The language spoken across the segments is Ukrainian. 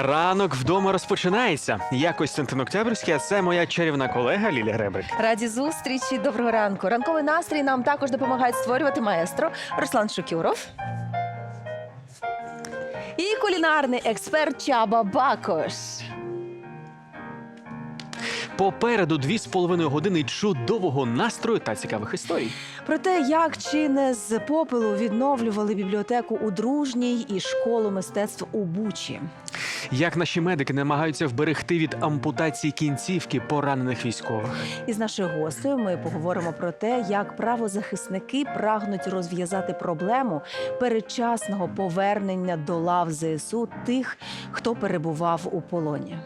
Ранок вдома розпочинається. Я Костянтин Октябрьський, а це моя чарівна колега Ліля Гребрик. Раді зустрічі. Доброго ранку. Ранковий настрій нам також допомагає створювати маестро Руслан Шукюров. І кулінарний експерт Чаба Бакош. Попереду дві з половиною години чудового настрою та цікавих історій. Про те, як чи не з попелу відновлювали бібліотеку у дружній і школу мистецтв у Бучі. Як наші медики намагаються вберегти від ампутації кінцівки поранених військових. І з нашою гостею ми поговоримо про те, як правозахисники прагнуть розв'язати проблему передчасного повернення до лав ЗСУ тих, хто перебував у полоні.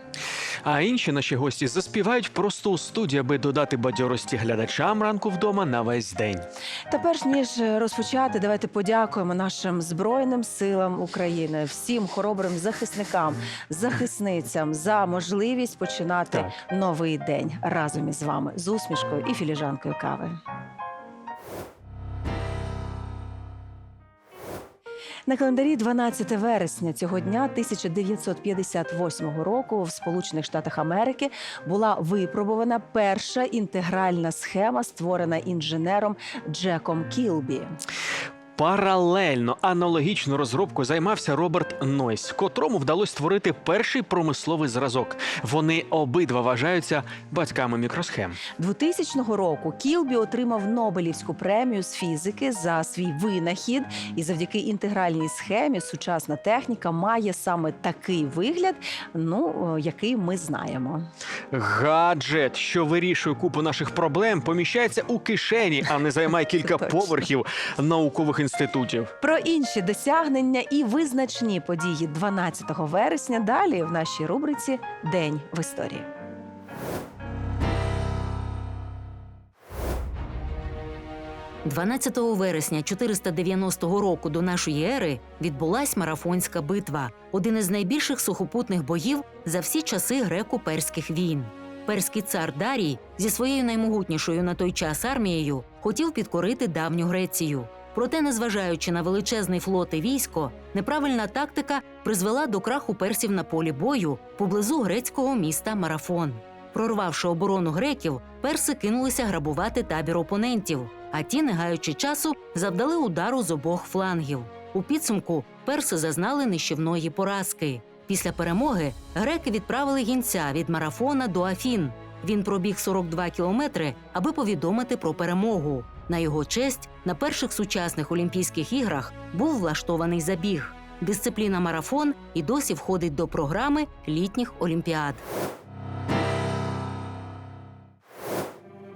А інші наші гості заспівають просто у студії, аби додати бадьорості глядачам ранку вдома на весь день. Та перш ніж розпочати, давайте подякуємо нашим збройним силам України, всім хоробрим захисникам, захисницям за можливість починати новий день разом із вами з усмішкою і філіжанкою кави. На календарі 12 вересня цього дня 1958 року в Сполучених Штатах Америки була випробована перша інтегральна схема, створена інженером Джеком Кілбі. Паралельно аналогічну розробку займався Роберт Нойс, котрому вдалося створити перший промисловий зразок. Вони обидва вважаються батьками мікросхем. 2000 року Кілбі отримав Нобелівську премію з фізики за свій винахід, і завдяки інтегральній схемі сучасна техніка має саме такий вигляд, ну який ми знаємо. Гаджет, що вирішує купу наших проблем, поміщається у кишені, а не займає кілька поверхів наукових інститутів. Про інші досягнення і визначні події 12 вересня далі в нашій рубриці День в історії. – 12 вересня 490 року до нашої ери відбулась марафонська битва, один із найбільших сухопутних боїв за всі часи греко-перських війн. Перський цар Дарій зі своєю наймогутнішою на той час армією хотів підкорити давню Грецію. Проте, незважаючи на величезний флот і військо, неправильна тактика призвела до краху персів на полі бою поблизу грецького міста Марафон. Прорвавши оборону греків, перси кинулися грабувати табір опонентів, а ті, не гаючи часу, завдали удару з обох флангів. У підсумку перси зазнали нищівної поразки. Після перемоги греки відправили гінця від марафона до Афін. Він пробіг 42 кілометри, аби повідомити про перемогу. На його честь на перших сучасних Олімпійських іграх був влаштований забіг. Дисципліна марафон і досі входить до програми літніх олімпіад.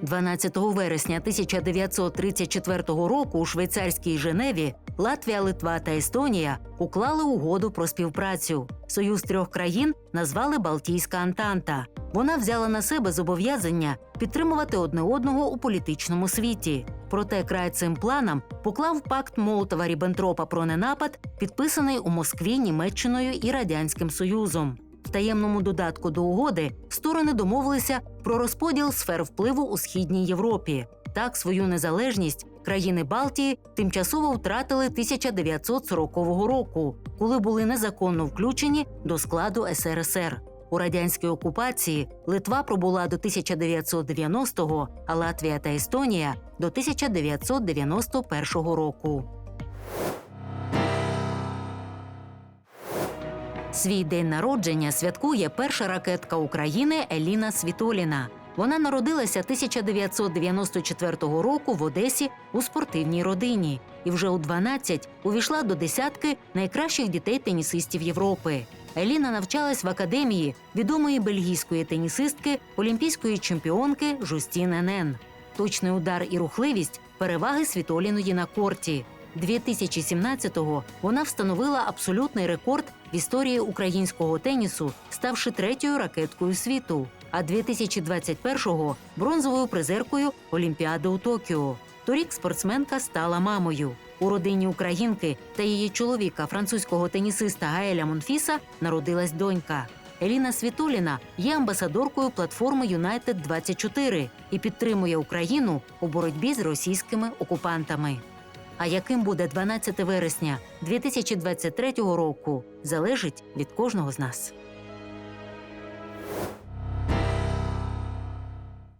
12 вересня 1934 року у швейцарській Женеві Латвія, Литва та Естонія уклали угоду про співпрацю. Союз трьох країн назвали Балтійська Антанта. Вона взяла на себе зобов'язання підтримувати одне одного у політичному світі. Проте край цим планам поклав пакт Молотова Ріббентропа про ненапад, підписаний у Москві Німеччиною і Радянським Союзом. В таємному додатку до угоди сторони домовилися про розподіл сфер впливу у східній Європі. Так, свою незалежність країни Балтії тимчасово втратили 1940 року, коли були незаконно включені до складу СРСР. У радянській окупації Литва пробула до 1990-го, а Латвія та Естонія до 1991 року. Свій день народження святкує перша ракетка України Еліна Світоліна. Вона народилася 1994 року в Одесі у спортивній родині і вже у 12 увійшла до десятки найкращих дітей-тенісистів Європи. Еліна навчалась в академії відомої бельгійської тенісистки, олімпійської чемпіонки Жустін Енен. Точний удар і рухливість переваги Світоліної на корті. 2017-го вона встановила абсолютний рекорд в історії українського тенісу, ставши третьою ракеткою світу. А 2021-го – бронзовою призеркою Олімпіади у Токіо. Торік спортсменка стала мамою. У родині українки та її чоловіка, французького тенісиста Гаеля Монфіса, народилась донька. Еліна Світоліна є амбасадоркою платформи Юнайтед 24 і підтримує Україну у боротьбі з російськими окупантами. А яким буде 12 вересня 2023 року, залежить від кожного з нас.